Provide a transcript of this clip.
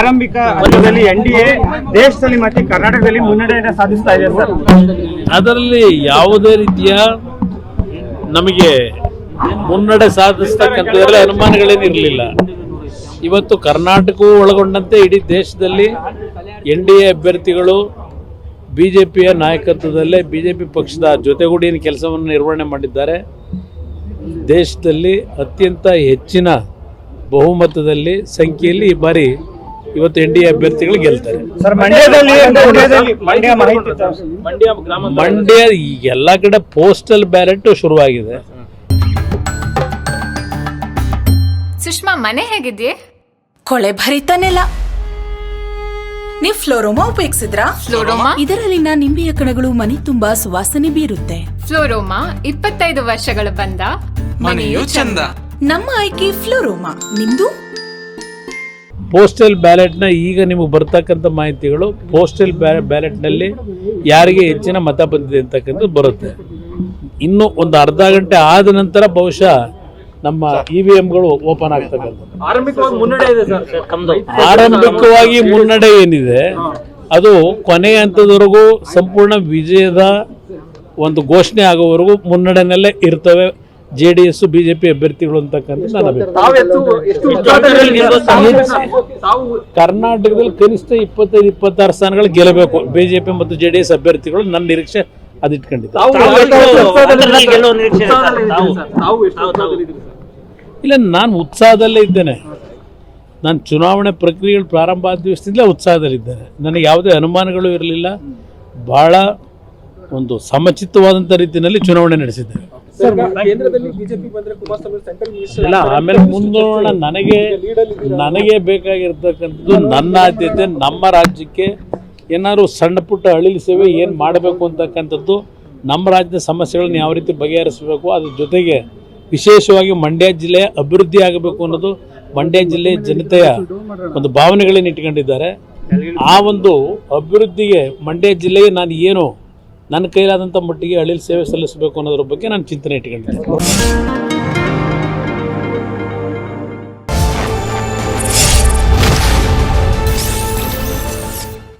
ಆರಂಭಿಕ ಹಂತದಲ್ಲಿ N D A ದೇಶದಲ್ಲಿ ಮತ್ತೆ ಕರ್ನಾಟಕದಲ್ಲಿ ಮುನ್ನಡೆಯನ್ನು ಸಾಧಿಸ್ತಾ ಇದೆ ಸರ್. ಅದರಲ್ಲಿ ಯಾವುದೇ ರೀತಿಯ ನಮಗೆ ಮುನ್ನಡೆ ಸಾಧಿಸ್ತಕ್ಕಂಥದ್ರಲ್ಲಿ ಅನುಮಾನಗಳೇನಿರಲಿಲ್ಲ. ಇವತ್ತು ಕರ್ನಾಟಕವೂ ಒಳಗೊಂಡಂತೆ ಇಡೀ ದೇಶದಲ್ಲಿ ಎನ್ ಡಿ ಎ ಅಭ್ಯರ್ಥಿಗಳು ಬಿ ಜೆ ಪಿಯ ನಾಯಕತ್ವದಲ್ಲೇ ಬಿ ಜೆ ಪಿ ಪಕ್ಷದ ಜೊತೆಗೂಡಿನ ಕೆಲಸವನ್ನು ನಿರ್ವಹಣೆ ಮಾಡಿದ್ದಾರೆ. ದೇಶದಲ್ಲಿ ಅತ್ಯಂತ ಹೆಚ್ಚಿನ ಬಹುಮತದಲ್ಲಿ ಸಂಖ್ಯೆಯಲ್ಲಿ ಈ ಬಾರಿ ಇವತ್ತು ಎನ್ ಡಿ ಎ ಅಭ್ಯರ್ಥಿಗಳು ಗೆಲ್ತಾರೆ. ಸರ್ ಮಂಡ್ಯದಲ್ಲಿ ಮಂಡ್ಯದಲ್ಲಿ ಮಂಡ್ಯ ಮಾಹಿತಿ ಮಂಡ್ಯ ಈ ಎಲ್ಲ ಕಡೆ ಪೋಸ್ಟಲ್ ಬ್ಯಾಲೆಟ್ ಶುರುವಾಗಿದೆ. ಸುಷ್ಮಾ ಮನೆ ಹೇಗಿದ್ಯೆ? ಕೊಳೆ ಭರಿತಾನೆಲ್ಲ ನೀವು ನೀವ್ ಫ್ಲೋರೋಮಾ ಉಪಯೋಗಿಸಿದ್ರಾ? ಫ್ಲೋರೋಮಾ? ಇದರಲ್ಲಿನ ನಿಂಬೆಯ ಕಣಗಳು ಮನೆ ತುಂಬಾ ಸುವಾಸನೆ ಬೀರುತ್ತೆ. ಫ್ಲೋರೋಮಾ ಇಪ್ಪತ್ತೈದು ವರ್ಷಗಳ ಬಂದ? ಮನೆಯೂ ಚಂದ. ನಮ್ಮ ಆಯ್ಕೆ ಫ್ಲೋರೋಮಾ. ನಿಮ್ದು? ಪೋಸ್ಟಲ್ ಬ್ಯಾಲೆಟ್ನ ಈಗ ನಿಮಗೆ ಬರ್ತಕ್ಕಂಥ ಮಾಹಿತಿಗಳು ಪೋಸ್ಟಲ್ ಬ್ಯಾಲೆಟ್ನಲ್ಲಿ ಯಾರಿಗೆ ಹೆಚ್ಚಿನ ಮತ ಬಂದಿದೆ ಅಂತಕ್ಕಂಥದ್ದು ಬರುತ್ತೆ. ಇನ್ನು ಒಂದು ಅರ್ಧ ಗಂಟೆ ಆದ ನಂತರ ಬಹುಶಃ ನಮ್ಮ ಇ ವಿ ಎಂಗಳು ಓಪನ್ ಆಗ್ತಕ್ಕಂಥದ್ದು. ಆರಂಭಿಕವಾಗಿ ಮುನ್ನಡೆ ಇದೆ ಸರ್. ತಮ್ಮದು ಆರಂಭಿಕವಾಗಿ ಮುನ್ನಡೆ ಏನಿದೆ ಅದು ಕೊನೆಯ ಹಂತದವರೆಗೂ ಸಂಪೂರ್ಣ ವಿಜಯದ ಒಂದು ಘೋಷಣೆ ಆಗೋವರೆಗೂ ಮುನ್ನಡೆನಲ್ಲೇ ಇರ್ತವೆ. ಜೆ ಡಿ ಎಸ್ ಬಿಜೆಪಿ ಅಭ್ಯರ್ಥಿಗಳು ಅಂತಕ್ಕಂಥ ಅಭ್ಯರ್ಥಿಗಳು ಕರ್ನಾಟಕದಲ್ಲಿ ಕನಿಷ್ಠ ಇಪ್ಪತ್ತೈದು ಇಪ್ಪತ್ತಾರು ಸ್ಥಾನಗಳು ಗೆಲ್ಲಬೇಕು. ಬಿಜೆಪಿ ಮತ್ತು ಜೆ ಡಿ ಎಸ್ ಅಭ್ಯರ್ಥಿಗಳು ನನ್ನ ನಿರೀಕ್ಷೆ ಅದಿಟ್ಕೊಂಡಿದ್ದೆ ಇಲ್ಲ ನಾನು ಉತ್ಸಾಹದಲ್ಲೇ ಇದ್ದೇನೆ. ನಾನು ಚುನಾವಣೆ ಪ್ರಕ್ರಿಯೆಗಳು ಪ್ರಾರಂಭ ಆದ ದಿವಸದಿಂದಲೇ ಉತ್ಸಾಹದಲ್ಲಿದ್ದೇನೆ ನನಗೆ ಯಾವುದೇ ಅನುಮಾನಗಳು ಇರಲಿಲ್ಲ. ಬಹಳ ಒಂದು ಸಮಚಿತ್ತವಾದಂಥ ರೀತಿಯಲ್ಲಿ ಚುನಾವಣೆ ನಡೆಸಿದ್ದೇವೆ ಇಲ್ಲ ಆಮೇಲೆ ಮುಂದೋಣ ನನಗೆ ನನಗೆ ಬೇಕಾಗಿರ್ತಕ್ಕಂಥದ್ದು ನನ್ನ ಆದ್ಯತೆ ನಮ್ಮ ರಾಜ್ಯಕ್ಕೆ ಏನಾದ್ರು ಸಣ್ಣ ಪುಟ್ಟ ಅಳಿಲು ಸೇವೆ ಏನು ಮಾಡಬೇಕು ಅಂತಕ್ಕಂಥದ್ದು ನಮ್ಮ ರಾಜ್ಯದ ಸಮಸ್ಯೆಗಳನ್ನ ಯಾವ ರೀತಿ ಬಗೆಹರಿಸಬೇಕು ಅದ್ರ ಜೊತೆಗೆ ವಿಶೇಷವಾಗಿ ಮಂಡ್ಯ ಜಿಲ್ಲೆ ಅಭಿವೃದ್ಧಿ ಆಗಬೇಕು ಅನ್ನೋದು ಮಂಡ್ಯ ಜಿಲ್ಲೆ ಜನತೆಯ ಒಂದು ಭಾವನೆಗಳನ್ನ ಇಟ್ಕೊಂಡಿದ್ದಾರೆ. ಆ ಒಂದು ಅಭಿವೃದ್ಧಿಗೆ ಮಂಡ್ಯ ಜಿಲ್ಲೆಗೆ ನಾನು ಏನು ನನ್ನ ಕೈಲಾದಂಥ ಮಟ್ಟಿಗೆ ಹಳ್ಳಿಲಿ ಸೇವೆ ಸಲ್ಲಿಸಬೇಕು ಅನ್ನೋದ್ರ ಬಗ್ಗೆ ನಾನು ಚಿಂತನೆ ಇಟ್ಕೊಂಡಿದ್ದೇನೆ.